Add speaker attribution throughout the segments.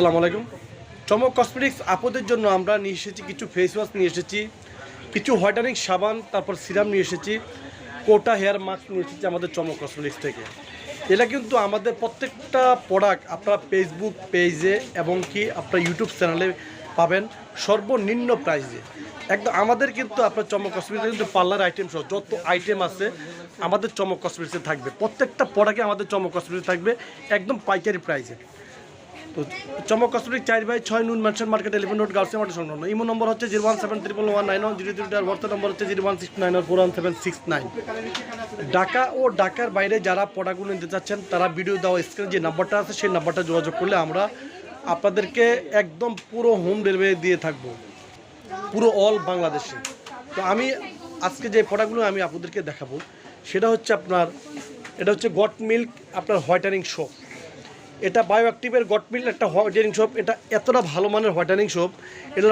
Speaker 1: আসসালামু আলাইকুম। চমক কসমেটিক্স আপদের জন্য আমরা নিয়ে এসেছি কিছু ফেস ওয়াশ নিয়ে এসেছি, কিছু হোয়াইটানিং সাবান, তারপর সিরাম নিয়ে এসেছি, কোটা হেয়ার মাস্ক নিয়ে এসেছি আমাদের চমক কসমেটিক্স থেকে। এটা কিন্তু আমাদের প্রত্যেকটা প্রোডাক্ট আপনারা ফেসবুক পেজে এবং কি আপনার ইউটিউব চ্যানেলে পাবেন, সর্বনিম্ন প্রাইসে একদম আমাদের কিন্তু আপনার চমক কসমেটিক্স কিন্তু পার্লার আইটেম সহ যত আইটেম আছে আমাদের চমক কসমেটিক্সে থাকবে। প্রত্যেকটা প্রোডাক্টে আমাদের চমক কসমেটিক্স থাকবে, একদম পাইকারি প্রাইসে তো চমক কসমেটিক চার বাই ছয় Noon Mansion market Elephant Road girls market সংলগ্ন। ইমো নম্বর হচ্ছে zero one seven triple one nine one zero zero আর নম্বর হচ্ছে zero one six nine four one seven six nine. Dhaka ও ঢাকার বাইরে যারা প্রোডাক্টগুলো নিতে চাচ্ছেন, তারা ভিডিও দেওয়া স্ক্রিনে যে নাম্বারটা আছে, সেই নাম্বারটা যোগাযোগ করলে আমরা আপনাদেরকে একদম পুরো হোম ডেলিভারি দিয়ে থাকব। পুরো অল বাংলাদেশে। তো আমি আজকে যে প্রোডাক্টগুলো আমি আপনাদেরকে দেখাবো, সেটা হচ্ছে আপনার, এটা হচ্ছে গট মিল্ক, আপনার হোয়াইটানিং সোপ এটা বায়ো অ্যাক্টিভের গট মিল্ক একটা হোয়াইটানিং সোপ এটা এতটা ভালো মানের হোয়াইটানিং সোপ এটা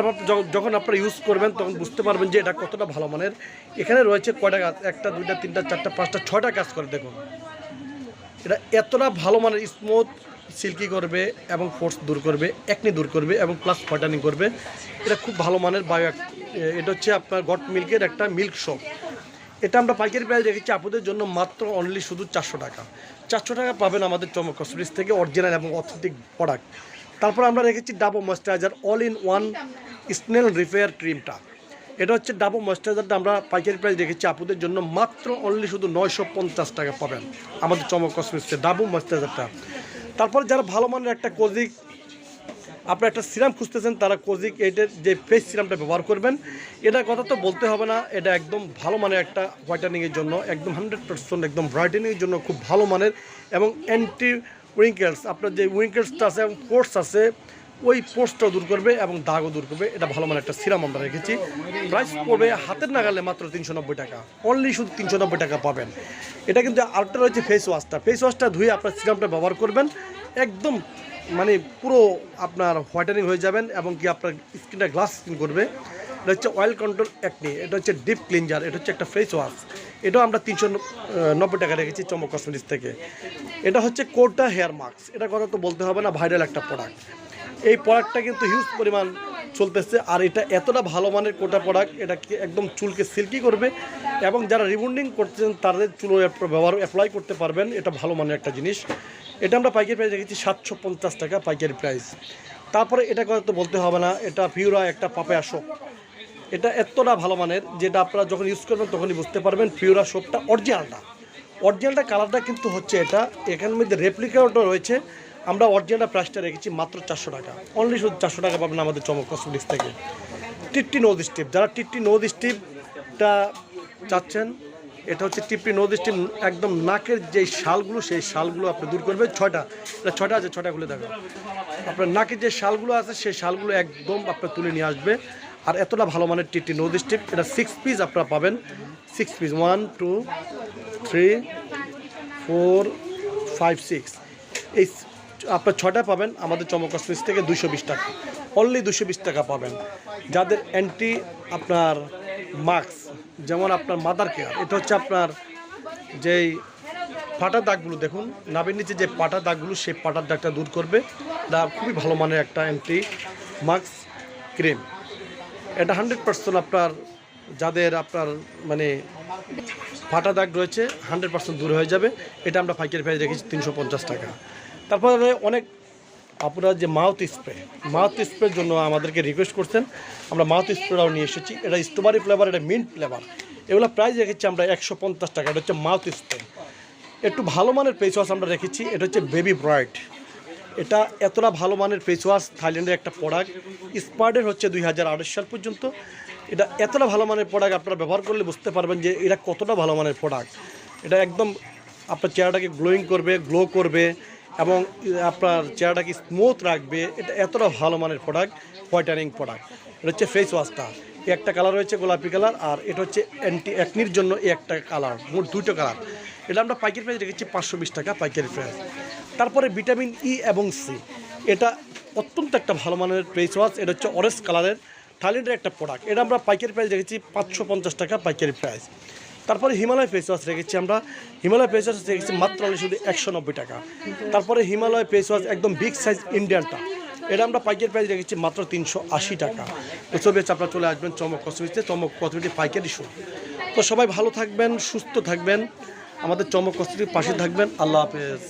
Speaker 1: যখন আপনারা ইউজ করবেন, তখন বুঝতে পারবেন যে এটা কতটা ভালো মানের। এখানে রয়েছে কয়টা গাছ? একটা, দুইটা, তিনটা, চারটা, পাঁচটা, ছয়টা কাজ করে, দেখুন। এটা এতটা ভালো মানের স্মুথ সিল্কি করবে এবং ফোর্স দূর করবে একনি দূর করবে এবং প্লাস হোয়াইটানিং করবে। এটা খুব ভালো মানের বায়ো এটা হচ্ছে আপনার গট মিল্কের একটা মিল্ক শপ এটা আমরা পাইকারি প্রাইস রেখেছি, আপনাদের জন্য মাত্র অনলি শুধু চারশো টাকা। চারশো টাকা পাবেন আমাদের চমক কসমেটিক্স থেকে অরিজিনাল এবং অথেন্টিক প্রোডাক্ট তারপর আমরা রেখেছি Dabo moisturiser all in one snail repair ক্রিমটা এটা হচ্ছে ডাবো ময়েশ্চারাইজারটা আমরা পাইকারি প্রাইস রেখেছি আপুদের জন্য, মাত্র অনলি শুধু নয়শো পঞ্চাশ টাকা পাবেন আমাদের চমক কসমেটিক্সের ডাবো ময়েশ্চারাইজারটা তারপর যারা ভালো মানের একটা কোজিক আপনার একটা সিরাম খুঁজতেছেন, তারা কোজিক এইটের যে ফেস সিরামটা ব্যবহার করবেন, এটার কথা তো বলতে হবে না, এটা একদম ভালো মানের একটা হোয়াইটানিংয়ের জন্য, একদম হান্ড্রেড পার্সেন্ট একদম ব্রাইটেনিংয়ের জন্য খুব ভালো মানের এবং অ্যান্টি উইঙ্কেলস আপনার যে উইঙ্কেলসটা আছে এবং পোর্স আছে, ওই পোর্সটাও দূর করবে এবং দাগও দূর করবে, এটা ভালো মানের একটা সিরাম আমরা রেখেছি। প্রাইস পড়বে হাতের নাগালে মাত্র তিনশো নব্বই টাকা অনলি শুধু তিনশো নব্বই টাকা পাবেন। এটা কিন্তু আরেকটা রয়েছে ফেস ওয়াশটা ফেস ওয়াশটা ধুয়ে আপনার সিরামটা ব্যবহার করবেন, একদম মানে পুরো আপনার হোয়াইটেনিং হয়ে যাবেন এবং কি আপনার স্কিনটা গ্লাস স্কিন করবে। এটা হচ্ছে অয়েল কন্ট্রোল অ্যাকনি এটা হচ্ছে ডিপ ক্লিনজার এটা হচ্ছে একটা ফেস ওয়াশ এটাও আমরা তিনশো নব্বই টাকা রেখেছি চমক কসমেটিক্স থেকে। এটা হচ্ছে কোটা হেয়ার মাস্ক এটা কথা তো বলতে হবে না ভাইরাল একটা প্রোডাক্ট এই প্রোডাক্টটা কিন্তু হিউজ পরিমাণ চলতেছে, আর এটা এতটা ভালো মানের কোটা প্রোডাক্ট এটা একদম চুলকে সিল্কি করবে এবং যারা রিবন্ডিং করতেছেন, তাদের চুল ব্যবহার অ্যাপ্লাই করতে পারবেন, এটা ভালো মানের একটা জিনিস। এটা আমরা পাইকারি প্রাইস রেখেছি সাতশো পঞ্চাশ টাকা পাইকারি প্রাইস তারপরে এটা কথা তো বলতে হবে না, এটা পিউরা একটা পাপে সোপ এটা এতটা ভালো মানের যেটা আপনারা যখন ইউজ করবেন তখনই বুঝতে পারবেন পিউরা সোপটা অরিজিনালটা অরিজিনালটা কালারটা কিন্তু হচ্ছে এটা, এখানের মধ্যে রেপ্লিকাটা রয়েছে। আমরা অরিজিনাল প্রাইসটা রেখেছি মাত্র চারশো টাকা। অনলি শুধু চারশো টাকা পাবেন আমাদের চমক কসমেটিক্স থেকে। টিট্টি নৌদ স্টিপ যারা টিট্টি নৌদ স্টিপটা চাচ্ছেন এটা হচ্ছে টিপটি নৌদ স্টিপ একদম নাকের যে শালগুলো, সেই শালগুলো আপনি দূর করবেন। ছয়টা, এটা ছয়টা আছে, ছয়টা খুলে দেখো আপনার নাকের যে শালগুলো আছে, সেই শালগুলো একদম আপনার তুলে নিয়ে আসবে। আর এতটা ভালো মানের টিটি নৌদ স্টিপ এটা সিক্স পিস আপনারা পাবেন। Six piece one two three four five six এই আপনার ছটা পাবেন, আমাদের চমক থেকে দুশো বিশ টাকা। অনলি দুশো বিশ টাকা পাবেন। যাদের অ্যান্টি আপনার মাস্ক, যেমন আপনার মাদার কেয়ার এটা হচ্ছে আপনার যেই পাটা দাগগুলো দেখুন নাবের নিচে যে পাটা দাগগুলো, সেই পাটার দাগটা দূর করবে। এটা খুবই ভালো মানের একটা অ্যান্টি মাস্ক ক্রিম এটা হান্ড্রেড পার্সেন্ট আপনার যাদের আপনার মানে ফাটা দাগ রয়েছে হান্ড্রেড পার্সেন্ট দূর হয়ে যাবে। এটা আমরা পাইকারি প্রাইস রেখেছি তিনশো পঞ্চাশ টাকা। তারপরে অনেক আপনারা যে মাউথ স্প্রে, মাউথ স্প্রের জন্য আমাদেরকে রিকোয়েস্ট করছেন, আমরা মাউথ স্প্রেটাও নিয়ে এসেছি। এটা স্ট্রবেরি ফ্লেভার এটা মিন্ট ফ্লেভার এগুলো প্রাইস রেখেছি আমরা একশো পঞ্চাশ টাকা, এটা হচ্ছে মাউথ স্প্রে। একটু ভালো মানের ফেস ওয়াশ আমরা রেখেছি, এটা হচ্ছে বেবি ব্রাইট এটা এতটা ভালো মানের ফেস ওয়াশ থাইল্যান্ডের একটা প্রোডাক্ট স্পার্ডের হচ্ছে দুই হাজার আঠাশ সাল পর্যন্ত। এটা এতটা ভালো মানের প্রোডাক্ট আপনারা ব্যবহার করলে বুঝতে পারবেন যে এটা কতটা ভালো মানের প্রোডাক্ট এটা একদম আপনার চেহারাটাকে গ্লোয়িং করবে গ্লো করবে। এবং আপনার চেহারাটাকে স্মুথ রাখবে, এটা এতটা ভালো মানের প্রোডাক্ট হোয়াইটানিং প্রোডাক্ট এটা হচ্ছে ফেস ওয়াশটা একটা কালার রয়েছে গোলাপি কালার আর এটা হচ্ছে অ্যান্টি অ্যাকনির জন্য একটা কালার মোট দুটো কালার এটা আমরা পাইকারি প্রাইস রেখেছি পাঁচশো বিশ টাকা পাইকারি প্রাইস তারপরে ভিটামিন ই এবং সি এটা অত্যন্ত একটা ভালো মানের ফেস ওয়াশ এটা হচ্ছে অরেঞ্জ কালারের থাইল্যান্ডের একটা প্রোডাক্ট এটা আমরা পাইকারি প্রাইস রেখেছি পাঁচশো পঞ্চাশ টাকা পাইকারি প্রাইস তারপরে হিমালয় ফেস ওয়াশ রেখেছি আমরা। হিমালয় ফেস ওয়াশ রেখেছি মাত্র শুধু একশো নব্বই টাকা। তারপরে হিমালয় ফেস ওয়াশ একদম বিগ সাইজ ইন্ডিয়ানটা। এটা আমরা পাইকারি প্রাইস রেখেছি মাত্র তিনশো আশি টাকা। তো বেশ, আপনারা চলে আসবেন চমক কসমেটিক্সে, চমক কসমেটিক পাইকারি শো। তো সবাই ভালো থাকবেন, সুস্থ থাকবেন। আমাদের চমক কসমেটিক পাশে থাকবেন। আল্লাহ হাফেজ।